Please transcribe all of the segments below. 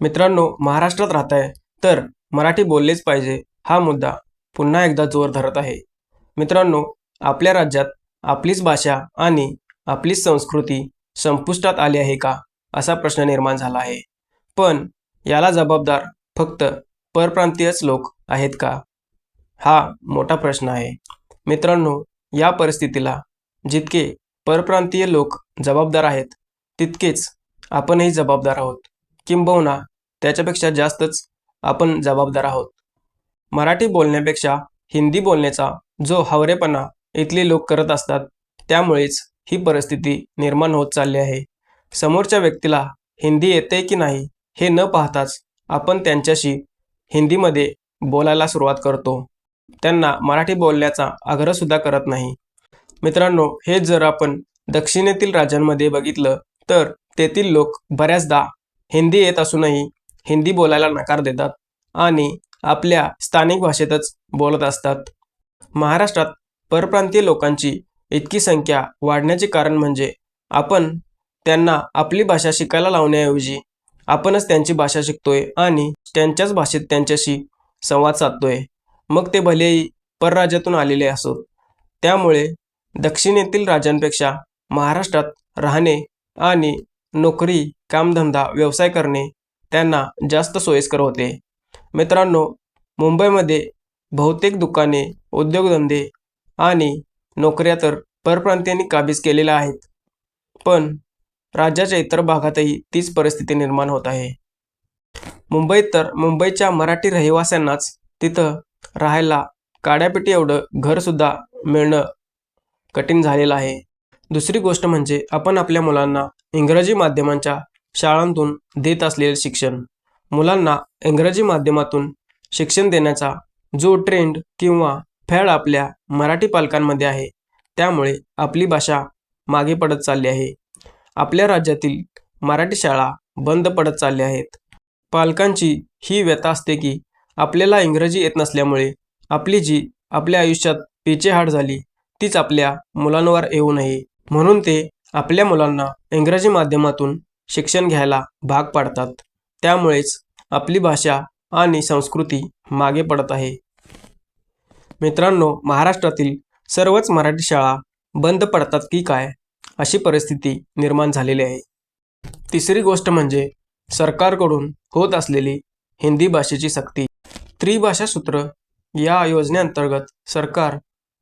मित्रांनो महाराष्ट्रात राहत आहे तर मराठी बोललेच पाहिजे हा मुद्दा पुन्हा एकदा जोर धरत आहे. मित्रांनो आपल्या राज्यात आपलीच भाषा आणि आपलीच संस्कृती संपुष्टात आली आहे का असा प्रश्न निर्माण झाला आहे. पण याला जबाबदार फक्त परप्रांतीयच लोक आहेत का हा मोठा प्रश्न आहे. मित्रांनो या परिस्थितीला जितके परप्रांतीय लोक जबाबदार आहेत तितकेच आपणही जबाबदार आहोत. किंबहुना त्याच्यापेक्षा जास्तच आपण जबाबदार आहोत. मराठी बोलण्यापेक्षा हिंदी बोलण्याचा जो हावरेपणा इथले लोक करत असतात त्यामुळेच ही परिस्थिती निर्माण होत चालली आहे. समोरच्या व्यक्तीला हिंदी येते की नाही हे न पाहताच आपण त्यांच्याशी हिंदीमध्ये बोलायला सुरुवात करतो. त्यांना मराठी बोलण्याचा आग्रहसुद्धा करत नाही. मित्रांनो हे जर आपण दक्षिणेतील राज्यांमध्ये बघितलं तर तेथील लोक बऱ्याचदा हिंदी येत असूनही हिंदी बोलायला नकार देतात आणि आपल्या स्थानिक भाषेतच बोलत असतात. महाराष्ट्रात परप्रांतीय लोकांची इतकी संख्या वाढण्याचे कारण म्हणजे आपण त्यांना आपली भाषा शिकायला लावण्याऐवजी आपणच त्यांची भाषा शिकतोय आणि त्यांच्याच भाषेत त्यांच्याशी संवाद साधतोय. मग ते भलेही परराज्यातून आलेले असोत त्यामुळे दक्षिणेतील राज्यांपेक्षा महाराष्ट्रात राहणे आणि नोकरी कामधंदा व्यवसाय करणे त्यांना जास्त सोयीस्कर होते. मित्रांनो मुंबईमध्ये बहुतेक दुकाने उद्योगधंदे आणि नोकऱ्या तर परप्रांतीयांनी काबीज केलेल्या आहेत. पण राज्याच्या इतर भागातही तीच परिस्थिती निर्माण होत आहे. मुंबईत तर मुंबईच्या मराठी रहिवाशांनाच तिथं राहायला काड्यापेटी एवढं घरसुद्धा मिळणं कठीण झालेलं आहे. दुसरी गोष्ट म्हणजे आपण आपल्या मुलांना इंग्रजी माध्यमांच्या शाळांतून देत असलेले शिक्षण. मुलांना इंग्रजी माध्यमातून शिक्षण देण्याचा जो ट्रेंड किंवा फॅड आपल्या मराठी पालकांमध्ये आहे त्यामुळे आपली भाषा मागे पडत चालली आहे. आपल्या राज्यातील मराठी शाळा बंद पडत चालल्या आहेत. पालकांची ही व्यथा असते की आपल्याला इंग्रजी येत नसल्यामुळे आपली जी आपल्या आयुष्यात पेचेहाट झाली तीच आपल्या मुलांवर येऊ नये. म्हणून ते आपल्या मुलांना इंग्रजी माध्यमातून शिक्षण घ्यायला भाग पाडतात. त्यामुळेच आपली भाषा आणि संस्कृती मागे पडत आहे. मित्रांनो महाराष्ट्रातील सर्वच मराठी शाळा बंद पडतात की काय अशी परिस्थिती निर्माण झालेली आहे. तिसरी गोष्ट म्हणजे सरकारकडून होत असलेली हिंदी भाषेची सक्ती. त्रिभाषा सूत्र या योजनेअंतर्गत सरकार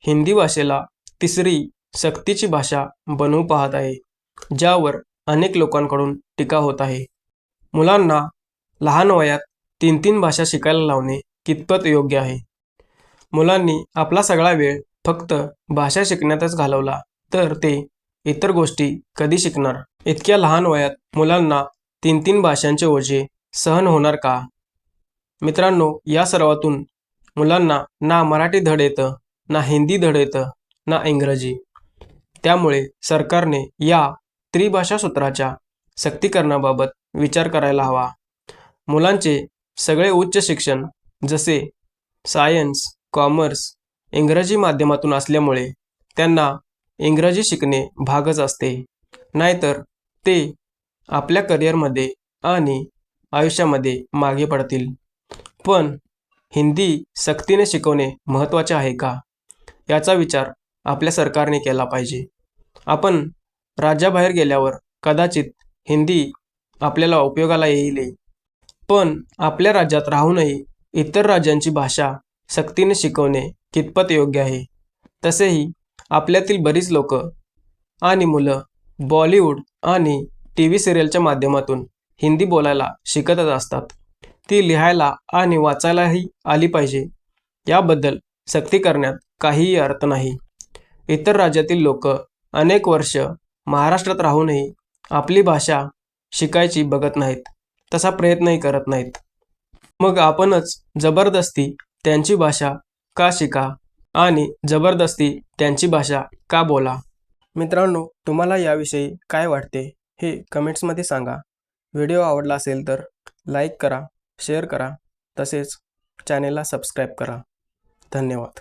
हिंदी भाषेला तिसरी सक्तीची भाषा बनवू पाहत आहे ज्यावर अनेक लोकांकडून टीका होत आहे. मुलांना लहान वयात तीन तीन भाषा शिकायला लावणे कितपत योग्य आहे? मुलांनी आपला सगळा वेळ फक्त भाषा शिकण्यातच घालवला तर ते इतर गोष्टी कधी शिकणार? इतक्या लहान वयात मुलांना तीन तीन भाषांचे ओझे सहन होणार का? मित्रांनो या सर्वातून मुलांना ना मराठी धड येतं ना हिंदी धड येतं ना इंग्रजी. त्यामुळे सरकारने या त्रिभाषा सूत्राच्या सक्तीकरणाबाबत विचार करायला हवा. मुलांचे सगळे उच्च शिक्षण जसे सायन्स कॉमर्स इंग्रजी माध्यमातून असल्यामुळे त्यांना इंग्रजी शिकणे भागच असते. नाहीतर ते आपल्या करिअरमध्ये आणि आयुष्यामध्ये मागे पडतील. पण हिंदी सक्तीने शिकवणे महत्त्वाचे आहे का? याचा विचार आपल्या सरकारने केला पाहिजे. आपण राज्याबाहेर गेल्यावर कदाचित हिंदी आपल्याला उपयोगाला येईल. पण आपल्या राज्यात राहूनही इतर राज्यांची भाषा सक्तीने शिकवणे कितपत योग्य आहे? तसेही आपल्यातील बरीच लोक आणि मुलं बॉलिवूड आणि टी व्ही सिरियलच्या माध्यमातून हिंदी बोलायला शिकतच असतात. ती लिहायला आणि वाचायलाही आली पाहिजे. याबद्दल सक्ती करण्यात काहीही अर्थ नाही. इतर राज्यातील लोक अनेक वर्ष महाराष्ट्रात राहूनही आपली भाषा शिकायची बघत नाहीत तसा प्रयत्नही करत नाहीत. मग आपणच जबरदस्ती त्यांची भाषा का शिका आणि जबरदस्ती त्यांची भाषा का बोला? मित्रांनो तुम्हाला याविषयी काय वाटते हे कमेंट्समध्ये सांगा. व्हिडिओ आवडला असेल तर लाईक करा शेअर करा तसेच चॅनेलला सबस्क्राईब करा. धन्यवाद.